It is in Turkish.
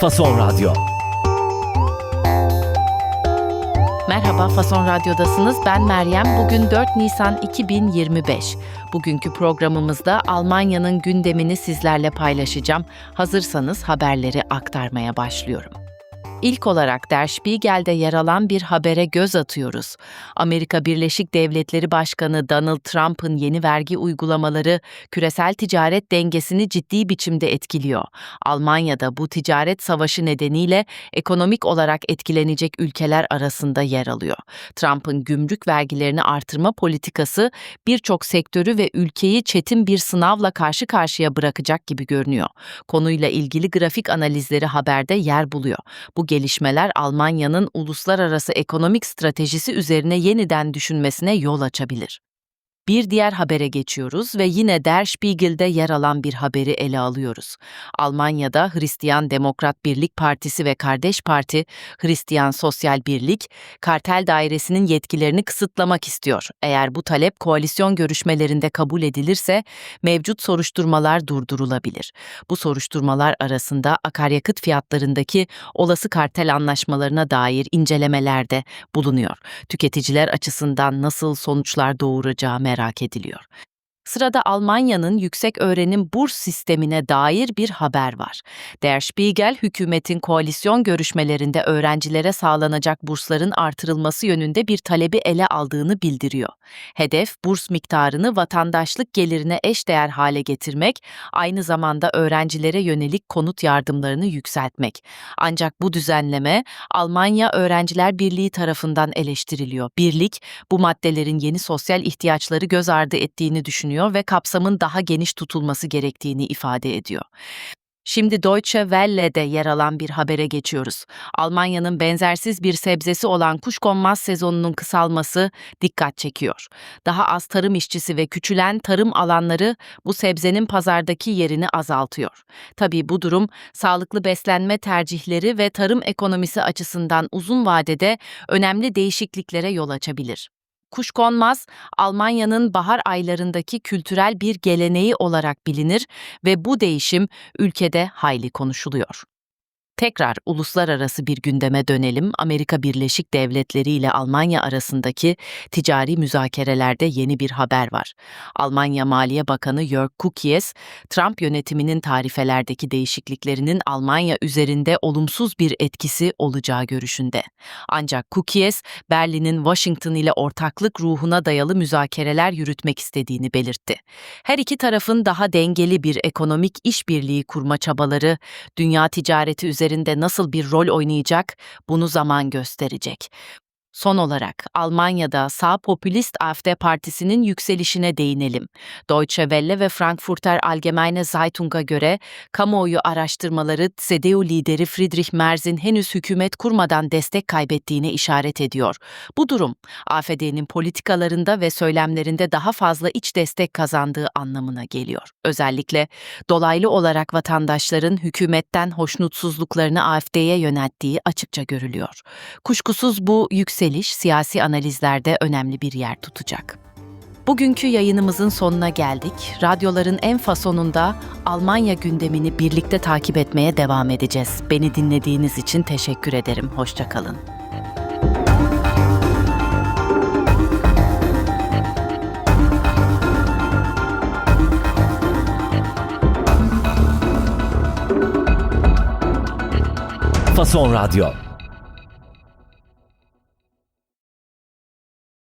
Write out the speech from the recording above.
Fason Radyo. Merhaba Fason Radyo'dasınız. Ben Meryem. Bugün 4 Nisan 2025. Bugünkü programımızda Almanya'nın gündemini sizlerle paylaşacağım. Hazırsanız haberleri aktarmaya başlıyorum. İlk olarak Der Spiegel'de yer alan bir habere göz atıyoruz. Amerika Birleşik Devletleri Başkanı Donald Trump'ın yeni vergi uygulamaları küresel ticaret dengesini ciddi biçimde etkiliyor. Almanya'da bu ticaret savaşı nedeniyle ekonomik olarak etkilenecek ülkeler arasında yer alıyor. Trump'ın gümrük vergilerini artırma politikası birçok sektörü ve ülkeyi çetin bir sınavla karşı karşıya bırakacak gibi görünüyor. Konuyla ilgili grafik analizleri haberde yer buluyor. Bu gelişmeler Almanya'nın uluslararası ekonomik stratejisi üzerine yeniden düşünmesine yol açabilir. Bir diğer habere geçiyoruz ve yine Der Spiegel'de yer alan bir haberi ele alıyoruz. Almanya'da Hristiyan Demokrat Birlik Partisi ve kardeş parti Hristiyan Sosyal Birlik, kartel dairesinin yetkilerini kısıtlamak istiyor. Eğer bu talep koalisyon görüşmelerinde kabul edilirse mevcut soruşturmalar durdurulabilir. Bu soruşturmalar arasında akaryakıt fiyatlarındaki olası kartel anlaşmalarına dair incelemeler de bulunuyor. Tüketiciler açısından nasıl sonuçlar doğuracağı merak ediliyor. Sırada Almanya'nın yüksek öğrenim burs sistemine dair bir haber var. Der Spiegel, hükümetin koalisyon görüşmelerinde öğrencilere sağlanacak bursların artırılması yönünde bir talebi ele aldığını bildiriyor. Hedef, burs miktarını vatandaşlık gelirine eşdeğer hale getirmek, aynı zamanda öğrencilere yönelik konut yardımlarını yükseltmek. Ancak bu düzenleme Almanya Öğrenciler Birliği tarafından eleştiriliyor. Birlik, bu maddelerin yeni sosyal ihtiyaçları göz ardı ettiğini düşünüyor ve kapsamın daha geniş tutulması gerektiğini ifade ediyor. Şimdi Deutsche Welle'de yer alan bir habere geçiyoruz. Almanya'nın benzersiz bir sebzesi olan kuşkonmaz sezonunun kısalması dikkat çekiyor. Daha az tarım işçisi ve küçülen tarım alanları bu sebzenin pazardaki yerini azaltıyor. Tabii bu durum sağlıklı beslenme tercihleri ve tarım ekonomisi açısından uzun vadede önemli değişikliklere yol açabilir. Kuşkonmaz, Almanya'nın bahar aylarındaki kültürel bir geleneği olarak bilinir ve bu değişim ülkede hayli konuşuluyor. Tekrar uluslararası bir gündeme dönelim. Amerika Birleşik Devletleri ile Almanya arasındaki ticari müzakerelerde yeni bir haber var. Almanya Maliye Bakanı Jörg Kukies, Trump yönetiminin tarifelerdeki değişikliklerinin Almanya üzerinde olumsuz bir etkisi olacağı görüşünde. Ancak Kukies, Berlin'in Washington ile ortaklık ruhuna dayalı müzakereler yürütmek istediğini belirtti. Her iki tarafın daha dengeli bir ekonomik işbirliği kurma çabaları, dünya ticareti üzerinde nasıl bir rol oynayacak bunu zaman gösterecek. Son olarak Almanya'da sağ popülist AfD partisinin yükselişine değinelim. Deutsche Welle ve Frankfurter Allgemeine Zeitung'a göre kamuoyu araştırmaları CDU lideri Friedrich Merz'in henüz hükümet kurmadan destek kaybettiğine işaret ediyor. Bu durum AfD'nin politikalarında ve söylemlerinde daha fazla iç destek kazandığı anlamına geliyor. Özellikle dolaylı olarak vatandaşların hükümetten hoşnutsuzluklarını AfD'ye yönelttiği açıkça görülüyor. Kuşkusuz bu yükseliş siyasi analizlerde önemli bir yer tutacak. Bugünkü yayınımızın sonuna geldik. Radyoların en fasonunda Almanya gündemini birlikte takip etmeye devam edeceğiz. Beni dinlediğiniz için teşekkür ederim. Hoşçakalın. Fason Radyo.